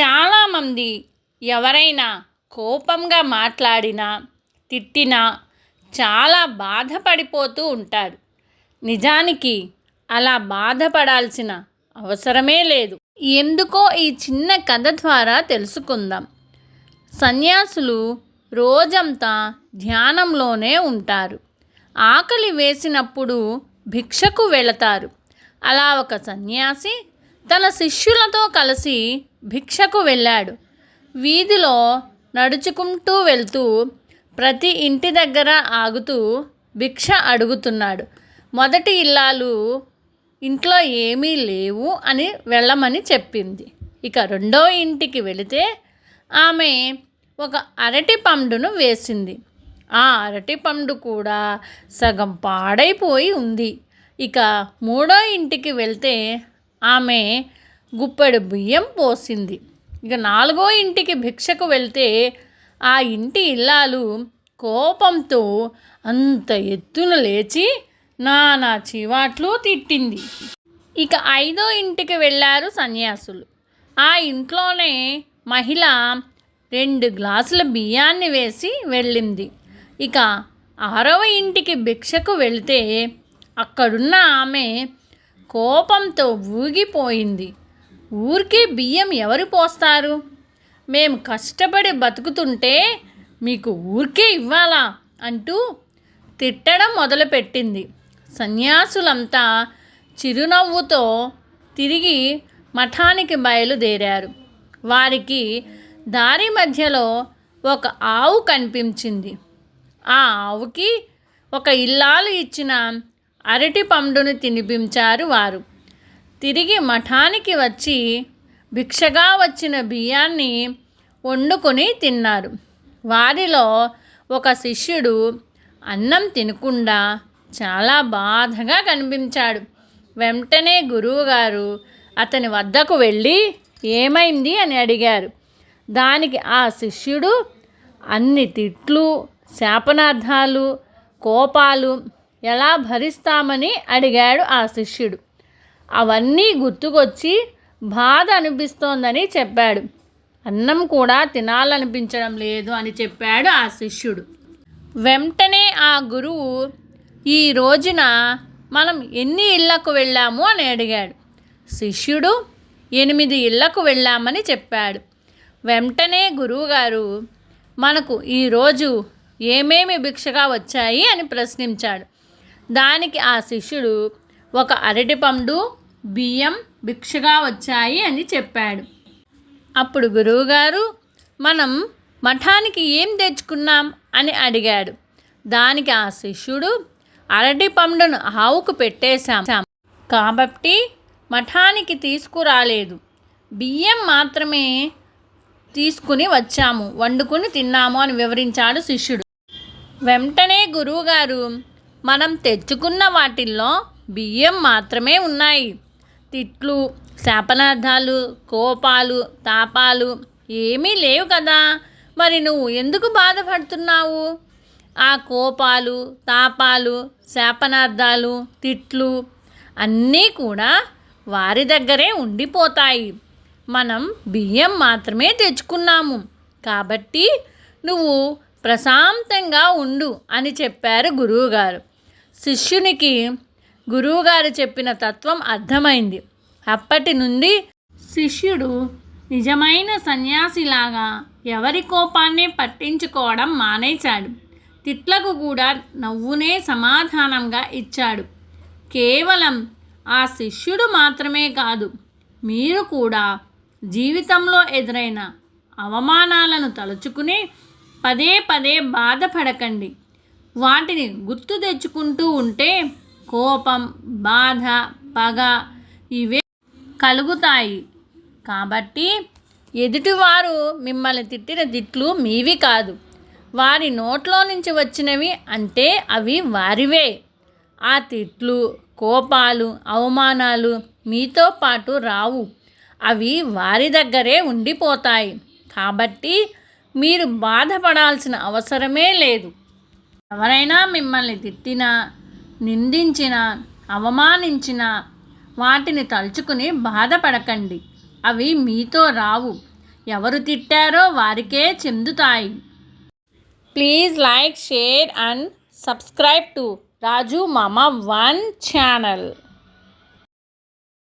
చాలామంది ఎవరైనా కోపంగా మాట్లాడినా తిట్టినా చాలా బాధపడిపోతూ ఉంటారు. నిజానికి అలా బాధపడాల్సిన అవసరమే లేదు. ఎందుకో ఈ చిన్న కథ ద్వారా తెలుసుకుందాం. సన్యాసులు రోజంతా ధ్యానంలోనే ఉంటారు. ఆకలి వేసినప్పుడు భిక్షకు వెళతారు. అలా ఒక సన్యాసి తన శిష్యులతో కలిసి భిక్షకు వెళ్ళాడు. వీధిలో నడుచుకుంటూ వెళ్తూ ప్రతి ఇంటి దగ్గర ఆగుతూ భిక్ష అడుగుతున్నాడు. మొదటి ఇల్లాలు ఇంట్లో ఏమీ లేవు అని వెళ్ళమని చెప్పింది. ఇక రెండో ఇంటికి వెళితే ఆమె ఒక అరటి పండును వేసింది. ఆ అరటి పండు కూడా సగం పాడైపోయి ఉంది. ఇక మూడో ఇంటికి వెళ్తే ఆమె గుప్పెడు బియ్యం పోసింది. ఇక నాలుగో ఇంటికి భిక్షకు వెళ్తే ఆ ఇంటి ఇల్లాలు కోపంతో అంత ఎత్తున లేచి నానా చీవాట్లు తిట్టింది. ఇక ఐదో ఇంటికి వెళ్ళారు సన్యాసులు. ఆ ఇంట్లోనే మహిళ రెండు గ్లాసుల బియ్యాన్ని వేసి వెళ్ళింది. ఇక ఆరవ ఇంటికి భిక్షకు వెళితే అక్కడున్న ఆమె కోపంతో ఊగిపోయింది. ఊరికే బియ్యం ఎవరు పోస్తారు? మేము కష్టపడి బతుకుతుంటే మీకు ఊరికే ఇవ్వాలా? అంటూ తిట్టడం మొదలుపెట్టింది. సన్యాసులంతా చిరునవ్వుతో తిరిగి మఠానికి బయలుదేరారు. వారికి దారి మధ్యలో ఒక ఆవు కనిపించింది. ఆ ఆవుకి ఒక ఇల్లాలు ఇచ్చిన అరటి పండును తినిపించారు వారు. తిరిగి మఠానికి వచ్చి భిక్షగా వచ్చిన బియ్యాన్ని వండుకొని తిన్నారు. వారిలో ఒక శిష్యుడు అన్నం తినకుండా చాలా బాధగా కనిపించాడు. వెంటనే గురువుగారు అతని వద్దకు వెళ్ళి ఏమైంది అని అడిగారు. దానికి ఆ శిష్యుడు అన్ని తిట్లు శాపనార్థాలు కోపాలు ఎలా భరిస్తామని అడిగాడు ఆ శిష్యుడు. అవన్నీ గుర్తుకొచ్చి బాధ అనిపిస్తోందని చెప్పాడు. అన్నం కూడా తినాలనిపించడం లేదు అని చెప్పాడు ఆ శిష్యుడు. వెంటనే ఆ గురువు ఈ రోజున మనం ఎన్ని ఇళ్ళకు వెళ్ళాము? అని అడిగాడు. శిష్యుడు ఎనిమిది ఇళ్ళకు వెళ్ళామని చెప్పాడు. వెంటనే గురువుగారు మనకు ఈరోజు ఏమేమి భిక్షగా వచ్చాయి? అని ప్రశ్నించాడు. దానికి ఆ శిష్యుడు ఒక అరటిపండు బియ్యం భిక్షగా వచ్చాయి అని చెప్పాడు. అప్పుడు గురువుగారు మనం మఠానికి ఏం తెచ్చుకున్నాం? అని అడిగాడు. దానికి ఆ శిష్యుడు అరటి పండును ఆవుకు పెట్టేశాం. కాబట్టి మఠానికి తీసుకురాలేదు. బియ్యం మాత్రమే తీసుకుని వచ్చాము వండుకుని తిన్నాము అని వివరించాడు శిష్యుడు. వెంటనే గురువుగారు మనం తెచ్చుకున్న వాటిల్లో బియ్యం మాత్రమే ఉన్నాయి. తిట్లు శాపనార్థాలు కోపాలు తాపాలు ఏమీ లేవు కదా. మరి నువ్వు ఎందుకు బాధపడుతున్నావు? ఆ కోపాలు తాపాలు శాపనార్థాలు తిట్లు అన్నీ కూడా వారి దగ్గరే ఉండిపోతాయి. మనం బియ్యం మాత్రమే తెచ్చుకున్నాము. కాబట్టి నువ్వు ప్రశాంతంగా ఉండు అని చెప్పారు గురువుగారు. శిష్యునికి గురువుగారు చెప్పిన తత్వం అర్థమైంది. అప్పటి నుండి శిష్యుడు నిజమైన సన్యాసిలాగా ఎవరి కోపాన్ని పట్టించుకోవడం మానేశాడు. తిట్లకు కూడా నవ్వునే సమాధానంగా ఇచ్చాడు. కేవలం ఆ శిష్యుడు మాత్రమే కాదు మీరు కూడా జీవితంలో ఎదురైన అవమానాలను తలుచుకుని పదే పదే బాధపడకండి. వాటిని గుర్తు తెచ్చుకుంటూ ఉంటే కోపం బాధ పగ ఇవే కలుగుతాయి. కాబట్టి ఎదుటివారు మిమ్మల్ని తిట్టిన తిట్లు మీవి కాదు. వారి నోట్లో నుంచి వచ్చినవి అంటే అవి వారివే. ఆ తిట్లు కోపాలు అవమానాలు మీతో పాటు రావు. అవి వారి దగ్గరే ఉండిపోతాయి. కాబట్టి మీరు బాధపడాల్సిన అవసరమే లేదు. ఎవరైనా మిమ్మల్ని తిట్టినా నిందించిన అవమానించిన వాటిని తలుచుకుని బాధపడకండి. అవి మీతో రావు. ఎవరు తిట్టారో వారికే చెందుతాయి. Please like share and subscribe to Raju Mama one channel.